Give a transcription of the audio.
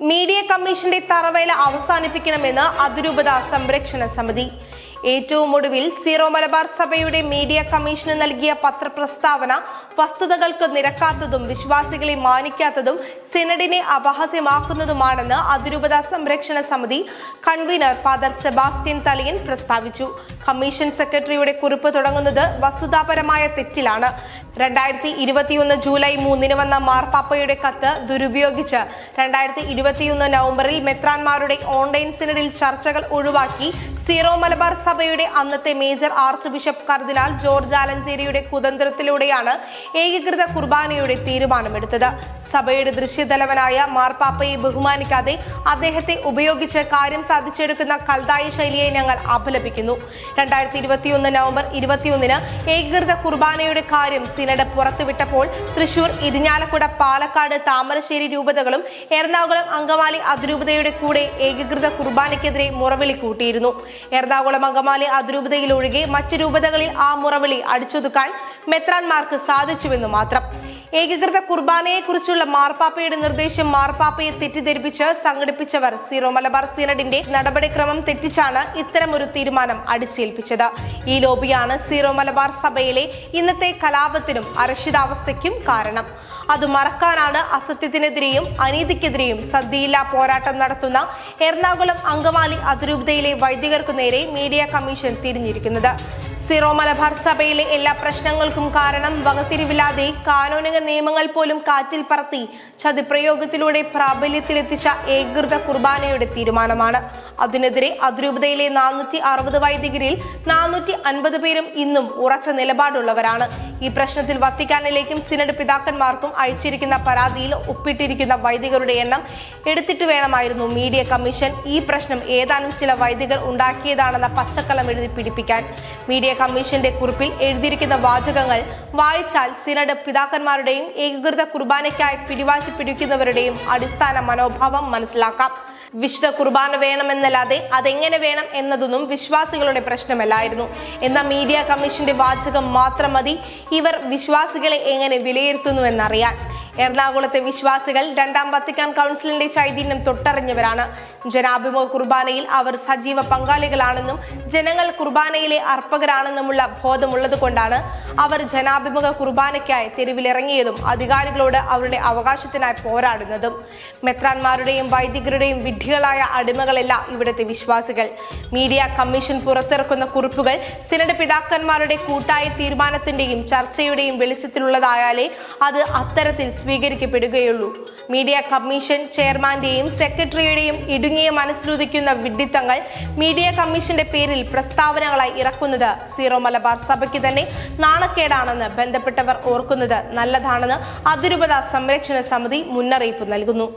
Media കമ്മീഷന്റെ തറവേല അവസാനിപ്പിക്കണമെന്ന് അതിരൂപത സംരക്ഷണ സമിതി. ഏറ്റവും ഒടുവിൽ സീറോ മലബാർ സഭയുടെ മീഡിയ കമ്മീഷന് നൽകിയ പത്രപ്രസ്താവന വസ്തുതകൾക്ക് നിരക്കാത്തതും വിശ്വാസികളെ മാനിക്കാത്തതും സിനഡിനെ അപഹാസ്യമാക്കുന്നതുമാണെന്ന് അതിരൂപത സംരക്ഷണ സമിതി കൺവീനർ ഫാദർ സെബാസ്റ്റ്യൻ തലിയൻ പ്രസ്താവിച്ചു. കമ്മീഷൻ സെക്രട്ടറിയുടെ കുറിപ്പ് തുടങ്ങുന്നത് വസ്തുതാപരമായ തെറ്റിലാണ്. രണ്ടായിരത്തി ഇരുപത്തിയൊന്ന് ജൂലൈ മൂന്നിന് വന്ന മാർപ്പാപ്പയുടെ കത്ത് ദുരുപയോഗിച്ച് രണ്ടായിരത്തി ഇരുപത്തിയൊന്ന് നവംബറിൽ മെത്രാൻമാരുടെ ഓൺലൈൻ സിനഡിൽ ചർച്ചകൾ ഒഴിവാക്കി സീറോ മലബാർ സഭയുടെ അന്നത്തെ മേജർ ആർച്ച് ബിഷപ്പ് കർദിനാൾ ജോർജ് ആലഞ്ചേരിയുടെ കുതന്ത്രത്തിലൂടെയാണ് ഏകീകൃത കുർബാനയുടെ തീരുമാനമെടുത്തത്. സഭയുടെ ദൃശ്യതലവനായ മാർപ്പാപ്പയെ ബഹുമാനിക്കാതെ അദ്ദേഹത്തെ ഉപയോഗിച്ച് കാര്യം സാധിച്ചെടുക്കുന്ന കൽതായ ശൈലിയെ ഞങ്ങൾ അപലപിക്കുന്നു. രണ്ടായിരത്തി ഇരുപത്തിയൊന്ന് നവംബർ ഇരുപത്തിയൊന്നിന് ഏകീകൃത കുർബാനയുടെ കാര്യം സിനഡ് പുറത്തുവിട്ടപ്പോൾ തൃശൂർ ഇരിഞ്ഞാലക്കുട പാലക്കാട് താമരശ്ശേരി രൂപതകളും എറണാകുളം അങ്കമാലി അതിരൂപതയുടെ കൂടെ ഏകീകൃത കുർബാനയ്ക്കെതിരെ മുറവിളി കൂട്ടിയിരുന്നു. എറണാകുളം അങ്കമാലി അതിരൂപതയിൽ ഒഴികെ മറ്റു രൂപതകളിൽ ആ മുറവിളി അടിച്ചൊതുക്കാൻ മെത്രാൻമാർക്ക് സാധിച്ചുവെന്ന് മാത്രം. ഏകീകൃത കുർബാനയെക്കുറിച്ചുള്ള മാർപ്പാപ്പയുടെ നിർദ്ദേശം മാർപ്പാപ്പയെ തെറ്റിദ്ധരിപ്പിച്ച് സംഘടിപ്പിച്ചവർ സീറോ മലബാർ സിനഡിന്റെ നടപടിക്രമം തെറ്റിച്ചാണ് ഇത്തരമൊരു തീരുമാനം അടിച്ചേൽപ്പിച്ചത്. ഈ ലോബിയാണ് സീറോ മലബാർ സഭയിലെ ഇന്നത്തെ കലാപത്തിനും അരക്ഷിതാവസ്ഥയ്ക്കും കാരണം. അത് മറക്കാനാണ് അസത്യത്തിനെതിരെയും അനീതിക്കെതിരെയും സദ്യയില്ലാ പോരാട്ടം നടത്തുന്ന എറണാകുളം അങ്കമാലി അതിരൂപതയിലെ വൈദികർക്കു നേരെ മീഡിയ കമ്മീഷൻ തിരിഞ്ഞിരിക്കുന്നത്. സിറോ മലബാർ സഭയിലെ എല്ലാ പ്രശ്നങ്ങൾക്കും കാരണം വകതിരിവില്ലാതെ കാനോനിക നിയമങ്ങൾ പോലും കാറ്റിൽ പറത്തി ചതിപ്രയോഗത്തിലൂടെ പ്രാബല്യത്തിലെത്തിച്ച ഏകൃത കുർബാനയുടെ തീരുമാനമാണ്. അതിനെതിരെ അതിരൂപതയിലെ നാനൂറ്റി അറുപത് വൈദികരിൽ നാനൂറ്റി അൻപത് പേരും ഇന്നും ഉറച്ച നിലപാടുള്ളവരാണ്. ഈ പ്രശ്നത്തിൽ വത്തിക്കാനിലേക്കും സിനഡ് പിതാക്കന്മാർക്കും അയച്ചിരിക്കുന്ന പരാതിയിൽ ഒപ്പിട്ടിരിക്കുന്ന വൈദികരുടെ എണ്ണം എടുത്തിട്ട് വേണമായിരുന്നു മീഡിയ കമ്മീഷൻ. ഈ പ്രശ്നം ഏതാനും ചില വൈദികർ ഉണ്ടാക്കിയതാണെന്ന പച്ചക്കളം എഴുതി പിടിപ്പിക്കാൻ. മീഡിയ കമ്മീഷന്റെ കുറിപ്പിൽ എഴുതിയിരിക്കുന്ന വാചകങ്ങൾ വായിച്ചാൽ സിനഡ് പിതാക്കന്മാരുടെയും ഏകീകൃത കുർബാനയ്ക്കായി പിടിവാശി പിടിക്കുന്നവരുടെയും അടിസ്ഥാന മനോഭാവം മനസ്സിലാക്കാം. വിശുദ്ധ കുർബാന വേണമെന്നല്ലാതെ അതെങ്ങനെ വേണം എന്നതൊന്നും വിശ്വാസികളുടെ പ്രശ്നമല്ലായിരുന്നു. എന്ന മീഡിയ കമ്മീഷന്റെ വാചകം മാത്രം മതി. ഇവർ വിശ്വാസികളെ എങ്ങനെ വിലയിരുത്തുന്നുവെന്നറിയാൻ. എറണാകുളത്തെ വിശ്വാസികൾ രണ്ടാം വത്തിക്കാൻ കൗൺസിലിന്റെ ചൈതന്യം തൊട്ടറിഞ്ഞവരാണ്. ജനാഭിമുഖ കുർബാനയിൽ അവർ സജീവ പങ്കാളികളാണെന്നും ജനങ്ങൾ കുർബാനയിലെ അർപ്പകരാണെന്നുമുള്ള ബോധമുള്ളത് കൊണ്ടാണ് അവർ ജനാഭിമുഖ കുർബാനയ്ക്കായി തെരുവിലിറങ്ങിയതും അധികാരികളോട് അവരുടെ അവകാശത്തിനായി പോരാടുന്നതും. മെത്രാന്മാരുടെയും വൈദികരുടെയും വിഡ്ഢികളായ അടിമകളല്ല ഇവിടുത്തെ വിശ്വാസികൾ. മീഡിയ കമ്മീഷൻ പുറത്തിറക്കുന്ന കുറിപ്പുകൾ സിനഡ് പിതാക്കന്മാരുടെ കൂട്ടായ തീരുമാനത്തിന്റെയും ചർച്ചയുടെയും വെളിച്ചത്തിലുള്ളതായാലേ അത് അത്തരത്തിൽ സ്വീകരിക്കപ്പെടുകയുള്ളൂ. മീഡിയ കമ്മീഷൻ ചെയർമാന്റെയും സെക്രട്ടറിയുടെയും ഇടുങ്ങിയ മനസ്സിലുദിക്കുന്ന വിഡിത്തങ്ങൾ മീഡിയ കമ്മീഷന്റെ പേരിൽ പ്രസ്താവനകളായി ഇറക്കുന്നത് സീറോ മലബാർ സഭയ്ക്ക് തന്നെ നാണക്കേടാണെന്ന് ബന്ധപ്പെട്ടവർ ഓർക്കുന്നത് നല്ലതാണെന്ന് അതിരൂപത സംരക്ഷണ സമിതി മുന്നറിയിപ്പ് നൽകുന്നു.